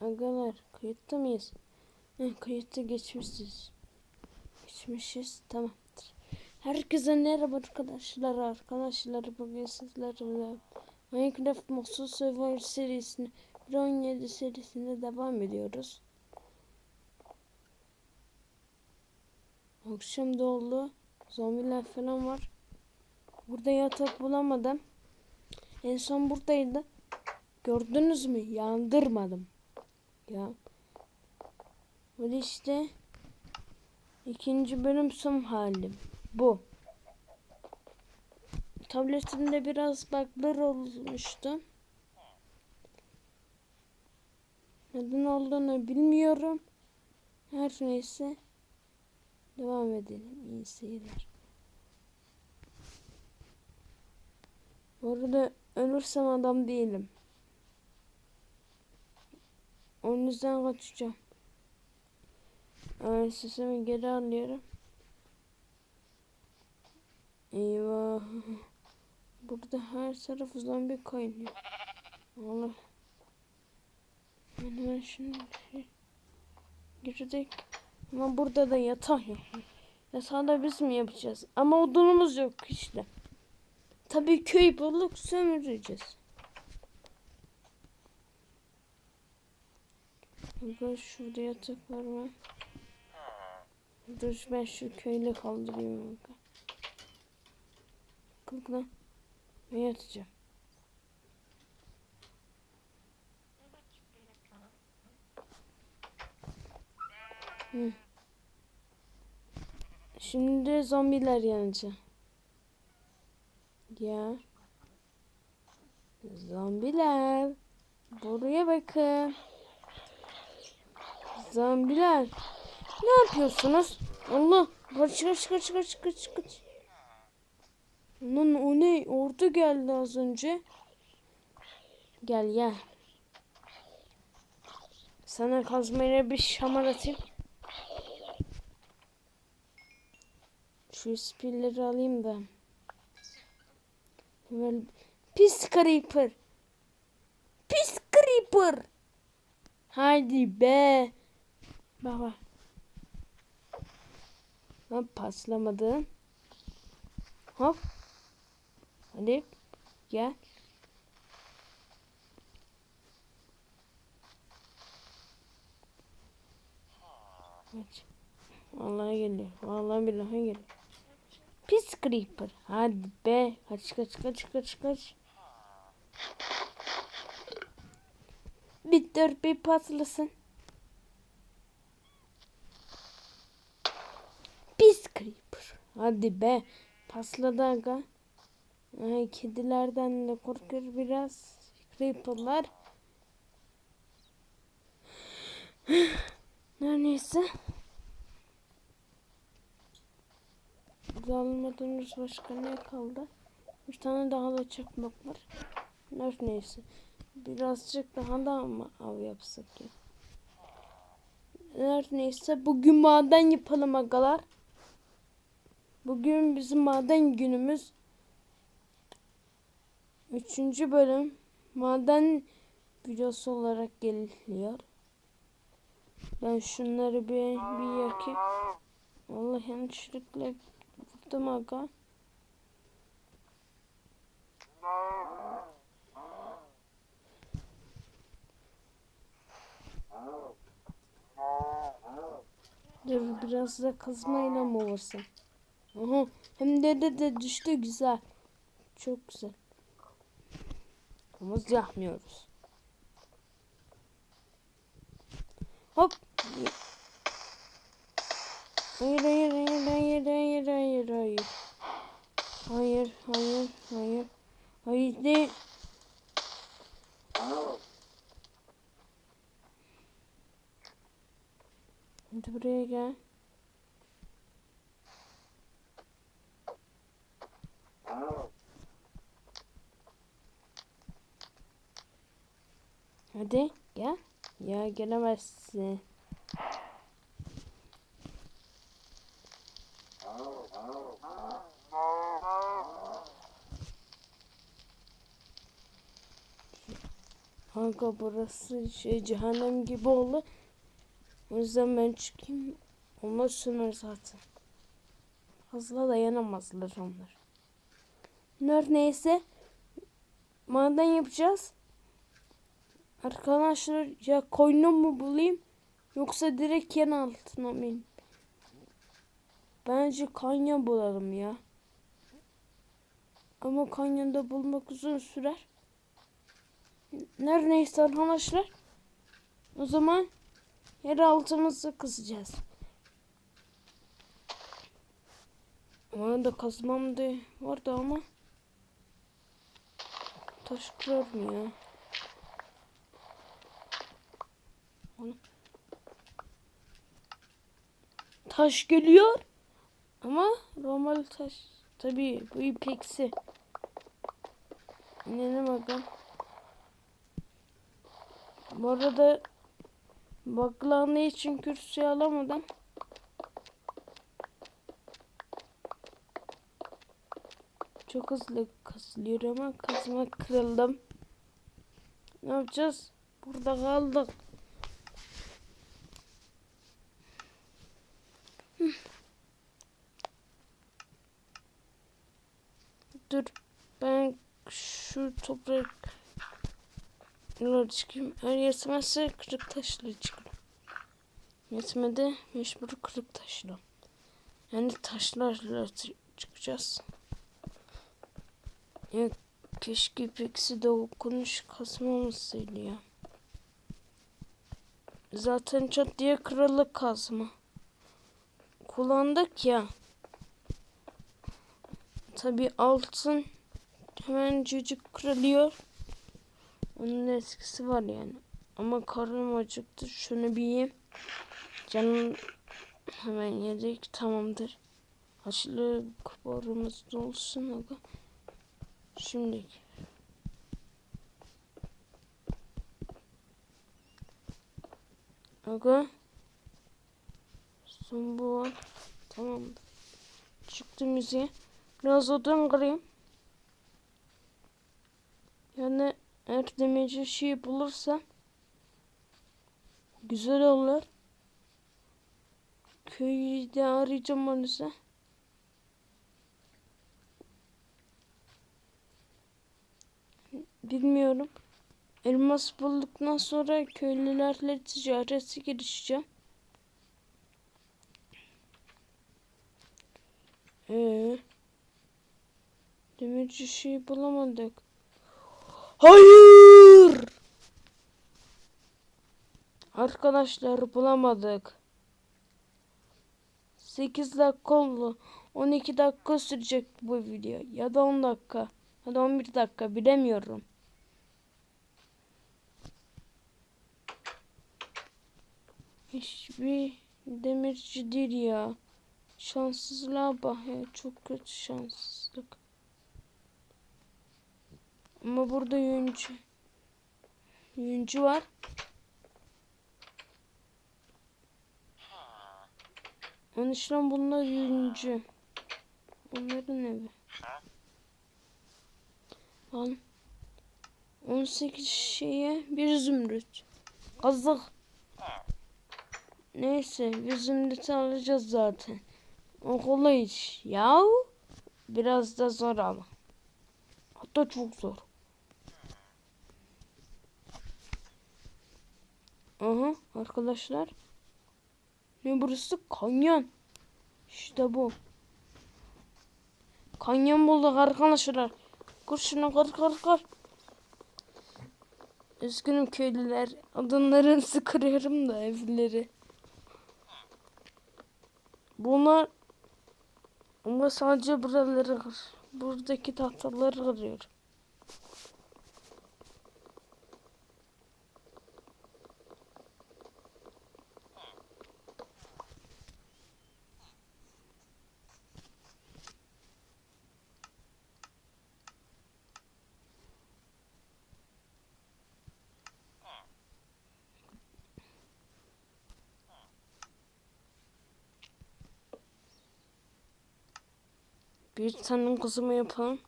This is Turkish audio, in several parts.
Agalar kayıtta mıyız? Heh, kayıtta geçmişiz. Geçmişiz tamamdır. Herkese merhaba arkadaşlar. Arkadaşlar bugün sizlerle Minecraft Monster Survivor serisini 17 serisinde devam ediyoruz. Akşam da oldu. Zombiler falan var. Burada yatak bulamadım. En son buradaydı. Gördünüz mü? Yandırmadım. Ya. Böyle işte ikinci bölüm son halim. Bu. Tabletimde biraz bug'lar olmuştu. Neden olduğunu bilmiyorum. Her neyse. Devam edelim. İyi seyirler. Bu arada ölürsem adam değilim. Onun yüzden kaçacağım. Ay sesimi geri alıyorum. Eyvah. Burada her taraf zombi kaynıyor. Allah. Hemen şunu şey girdik. Ama burada da yatak yok. Yatağı da biz mi yapacağız? Ama odunumuz yok işte. Tabii köy bulduk sömüreceğiz. Burada var mı? Dur ben şu köyle kaldırayım. Kalk lan. Ben yatacağım. Hı. Şimdi zombiler yanacak. Ya. Zombiler. Buraya bakın. Zombiler. Ne yapıyorsunuz? Allah. Kaç kaç kaç kaç kaç kaç. Lan o ne? Ordu geldi az önce. Gel gel. Sana kazmayla bir şamar atayım. Şu spilleri alayım da. Pis creeper. Pis creeper. Hadi be. Baba. Hop paslamadı. Hop. Hadi. Gel. Kaç. Vallahi geliyor. Vallahi billahi geliyor. Pis creeper. Hadi be. Kaç kaç kaç kaç kaç. Bir dur bir patlasın. Pis creeper. Hadi be. Pasladı aga. Ay, kedilerden de korkuyor biraz. Creeper'lar. Her neyse. Almadığımız başka ne kaldı? Bir tane daha da çakmak var. Neyse. Birazcık daha da mı av yapsak ya? Her neyse bugün maden yapalım agalar. Bugün bizim maden günümüz. Üçüncü bölüm maden videosu olarak geliyor. Ben şunları bir, bir yakayım. Allah yanlışlıkla vurdum aga. Dur biraz da kazmayla mı vursam? Aha, hem de de, de düştü güzel. Çok güzel. Ama yapmıyoruz. Hop. Hayır hayır hayır hayır hayır hayır hayır. Hayır hayır hayır. Hayır de. Hadi buraya gel. Hadi gel. Ya gelemezsin. Kanka burası şey cehennem gibi oldu. O yüzden ben çıkayım. Onlar söner zaten. Fazla dayanamazlar onlar. Bunlar neyse. Maden yapacağız. Arkadaşlar ya koyunu mu bulayım yoksa direkt yan altına mı? Bence kanyon bulalım ya. Ama kanyonda bulmak uzun sürer. Her neyse arkadaşlar. O zaman yer altımızı kızacağız. Bana da kazmam da vardı ama taş? Onu- Taş geliyor ama normal taş. Tabii bu ipeksi. İnelim bakalım. Bu arada baklandığı için kürsüyü alamadım. Çok hızlı kasılıyor ama kazma kırıldım. Ne yapacağız? Burada kaldık. Dur ben şu toprak Yolları çıkayım. Eğer yetmezse kırık taşla çıkarım. Yetmedi mecbur kırık taşla. Yani taşlarla çı- çıkacağız. Ya keşke ipeksi de okunuş kazmamasıydı ya. Zaten çat diye kırılık kazma. Kullandık ya. Tabi altın hemen cücük kırılıyor. Onun etkisi var yani. Ama karnım acıktı. Şunu bir yiyeyim. Canım hemen yedik. Tamamdır. Açlı kuparımız dolsun aga. Şimdi. Aga. Son bu var. Tamamdır. Çıktım müziğe. Biraz odun kırayım. Yani eğer demeci şey bulursa güzel olur. Köyü de arayacağım onu size. Bilmiyorum. Elmas bulduktan sonra köylülerle ticareti girişeceğim. Ee, demirci şey bulamadık. Hayır! Arkadaşlar bulamadık. 8 dakika oldu. 12 dakika sürecek bu video. Ya da 10 dakika. Ya da 11 dakika bilemiyorum. Hiçbir demirci değil ya. Şanssızlığa bak ya. Çok kötü şanssızlık. Ama burada yüncü. Yüncü var. Anlaşılan bunlar yüncü. Onların evi. Lan. 18 şeye bir zümrüt. Kazık. Neyse bir zümrüt alacağız zaten. O kolay iş. Yahu. Biraz da zor ama. Hatta çok zor. Aha arkadaşlar. Ne burası? Kanyon. İşte bu. Kanyon bulduk arkadaşlar. Kır şunu kır kır kır. Üzgünüm köylüler. Adımlarınızı kırıyorum da evleri. Bunlar ama sadece buraları kır. Buradaki tahtaları kırıyorum. Bir tane kızımı yapalım.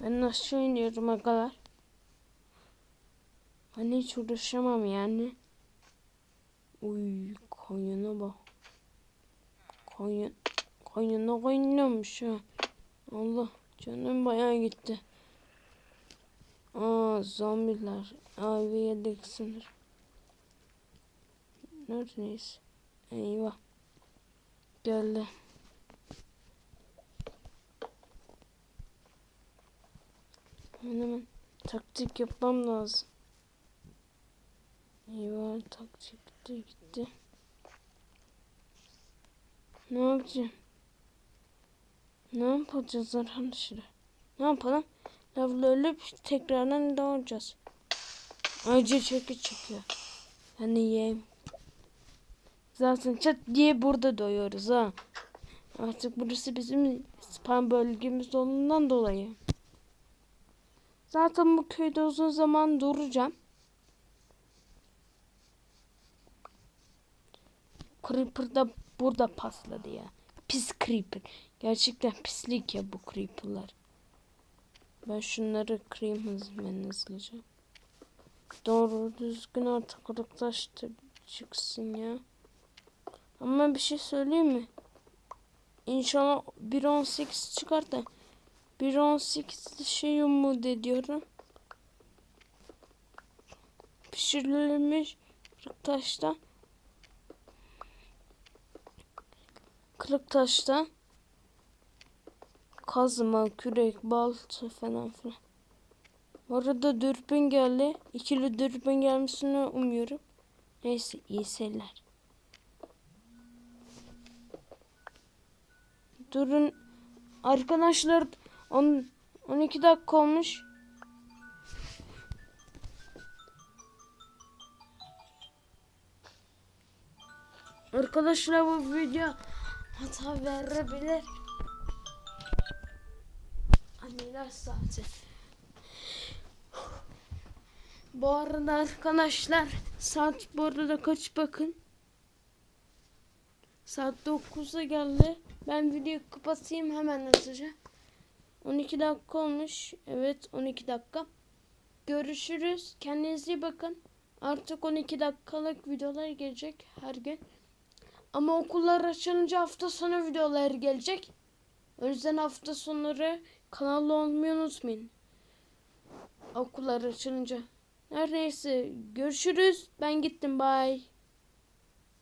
Ben nasıl oynuyorum agalar? Ben hiç uğraşamam yani. Uy koyuna bak. Koyun. Koyuna koyunuyormuş ha. Allah canım bayağı gitti. Aa zombiler. Abi yedik sınır. Neredeyiz? Eyvah. Geldi. Hemen taktik yapmam lazım. Eyvah taktik de gitti. Ne yapacağım? Ne yapacağız arkadaşlar? Ne yapalım? Lavla ölüp tekrardan doğacağız. Acı çeki çıkıyor. Hani yiyeyim. Zaten çat diye burada doyuyoruz ha. Artık burası bizim spam bölgemiz olduğundan dolayı. Zaten bu köyde uzun zaman duracağım. Creeper da burada pasladı ya. Pis Creeper. Gerçekten pislik ya bu Creeper'lar. Ben şunları kırayım hızlı hızlıca. Doğru düzgün artık arkadaşlar çıksın ya. Ama bir şey söyleyeyim mi? İnşallah 1.18 çıkar da 1.18 şey umut ediyorum. Pişirilmiş taşta kırık taşta kazma, kürek, balta falan filan. Bu arada dürbün geldi. İkili dürbün gelmesini umuyorum. Neyse iyi seyirler. Durun arkadaşlar 10 12 dakika olmuş. Arkadaşlar bu video hata verebilir. Anneler saati. Bu arada arkadaşlar saat bu arada kaç bakın. Saat 9'a geldi. Ben videoyu kapatayım hemen hızlıca. 12 dakika olmuş. Evet 12 dakika. Görüşürüz. Kendinize iyi bakın. Artık 12 dakikalık videolar gelecek her gün. Ama okullar açılınca hafta sonu videolar gelecek. O yüzden hafta sonları kanalda olmayı unutmayın. Okullar açılınca. Her neyse görüşürüz. Ben gittim. Bye.